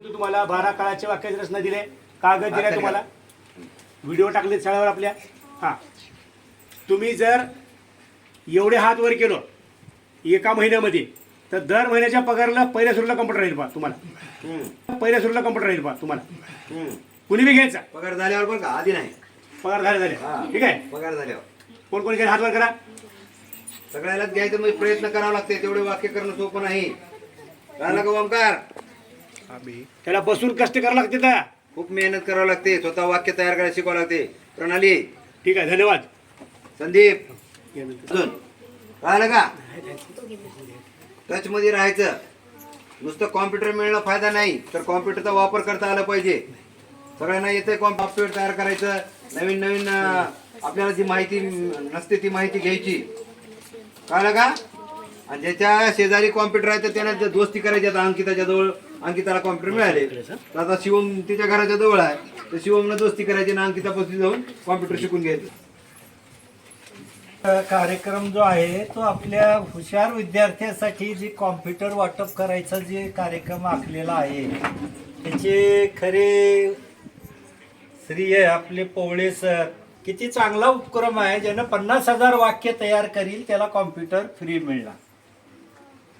तुम्हाला बारा काळाचे वाक्याची रचना दिले. कागद दिले तुम्हाला. व्हिडिओ टाकले शाळेवर आपल्या. हां. तुम्ही जर एवढे हात वर केलं एका महिन्यामध्ये तर दर महिन्याच्या पगारला पहिल्या सुरूला कम्प्युटर राहील पा तुम्हाला. पहिल्या सुरूला कम्प्युटर राहील पा तुम्हाला. कुणी बी घ्यायचा? पगार झाल्यावर पण का? आधी नाही. पगार झाले झाले. ठीक आहे? पगार झाल्यावर. कोण कोणी हात वर करा? सगळ्यालाच घ्यायचं म्हणजे प्रयत्न करावा लागते. तेवढे वाक्य करणं सोपं नाही. का ओंकार? त्याला बसून कष्ट करावं लागते का खूप मेहनत करावं लागते स्वतः वाक्य तयार करायला शिकावं लागते. प्रणाली. ठीक आहे धन्यवाद. संदीप. अजून. कळलं का? टच मध्ये राहायचं. नुसतं कॉम्प्युटर मिळणं फायदा नाही तर कॉम्प्युटरचा वापर करता आला पाहिजे. सगळ्यांना येते सॉफ्टवेअर तयार करायचं. नवीन नवीन आपल्याला जी माहिती नसते ती माहिती घ्यायची. कळलं का? आणि ज्याच्या शेजारी कॉम्प्युटर आहे तर त्याने दोस्ती करायची आता अंकिताच्या जवळ. अंकिताला कॉम्प्युटर मिळाले तर आता शिवम तिच्या घराच्या जवळ आहे. तर शिवमनं दोस्ती करायची आणि अंकितापासून जाऊन कॉम्प्युटर शिकून घ्यायचं. कार्यक्रम जो आहे तो आपल्या हुशार विद्यार्थ्यांसाठी जे कॉम्प्युटर वाटप करायचा जे कार्यक्रम आखलेला आहे त्याचे खरे श्रीय आपले पोवळे सर किती चांगला उपक्रम आहे. ज्यानं पन्नास हजार वाक्य तयार करील त्याला कॉम्प्युटर फ्री मिळणार.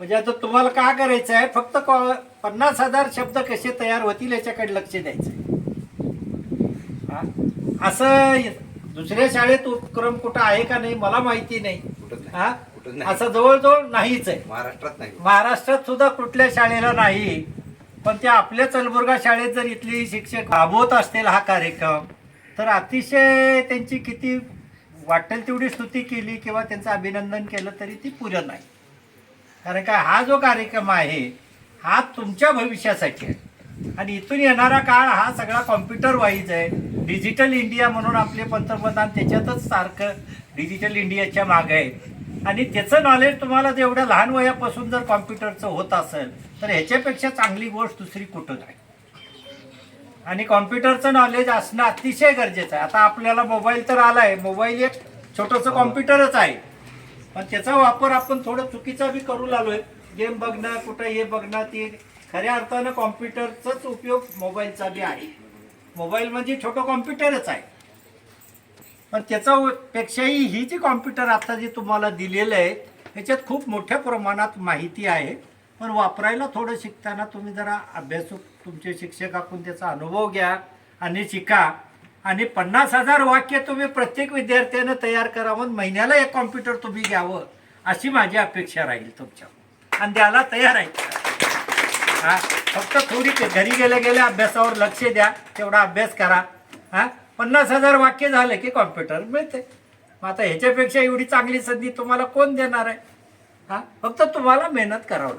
म्हणजे आता तुम्हाला काय करायचं आहे? फक्त कॉ- पन्नास हजार शब्द कसे तयार होतील याच्याकडे लक्ष द्यायचं? असं दुसऱ्या शाळेत उपक्रम कुठं आहे का नाही मला माहिती. हा? नाही. असं जवळजवळ नाहीच आहे. महाराष्ट्रात नाही. महाराष्ट्रात सुद्धा कुठल्या शाळेला नाही पण त्या आपल्या चलबुर्गा शाळेत जर इथली शिक्षक राबवत असतील हा कार्यक्रम तर अतिशय त्यांची किती वाटेल तेवढी स्तुती केली किंवा त्यांचं अभिनंदन केलं तरी ती पुरं नाही. कारण काय हा जो कार्यक्रम आहे हा तुमच्या भविष्यासाठी आहे. आणि इथून येणारा काळ हा सगळा कॉम्प्युटर वाईज आहे. डिजिटल इंडिया म्हणून आपले पंतप्रधान त्याच्यातच सारखं डिजिटल इंडियाच्या मागे आहे आणि त्याचं नॉलेज तुम्हाला जर एवढ्या लहान वयापासून जर कॉम्प्युटरचं होत असेल तर ह्याच्यापेक्षा चांगली गोष्ट दुसरी कुठं नाही. आणि कॉम्प्युटरचं नॉलेज असणं अतिशय गरजेचं आहे. आता आपल्याला मोबाईल तर आलाय. मोबाईल एक छोटंसं कॉम्प्युटरच आहे. पण त्याचा वापर आपण थोडं चुकीचा बी करू लागलोय. गेम बघणं कुठं हे बघणं ते खऱ्या अर्थानं कॉम्प्युटरचाच उपयोग मोबाईलचा बी आहे. मोबाईल म्हणजे छोटं कॉम्प्युटरच आहे. पण त्याचा पेक्षाही ही जी कॉम्प्युटर आता जी तुम्हाला दिलेलं आहे ह्याच्यात खूप मोठ्या प्रमाणात माहिती आहे. पण वापरायला थोडं शिकताना तुम्ही जरा अभ्यासू तुमचे शिक्षकाकडून त्याचा अनुभव घ्या आणि शिका. आणि पन्नास हजार वाक्य तुम्ही प्रत्येक विद्यार्थ्यानं तयार करावं महिन्याला एक कॉम्प्युटर तुम्ही घ्यावं अशी माझी अपेक्षा राहील तुमच्या आणि द्यायला तयार आहे. हा फक्त थोडी घरी गेल्या गेल्या अभ्यासावर लक्ष द्या तेवढा अभ्यास करा. हा पन्नास हजार वाक्य झालं की कॉम्प्युटर मिळते. मग आता ह्याच्यापेक्षा एवढी चांगली संधी तुम्हाला कोण देणार आहे? हा फक्त तुम्हाला मेहनत करावं लागेल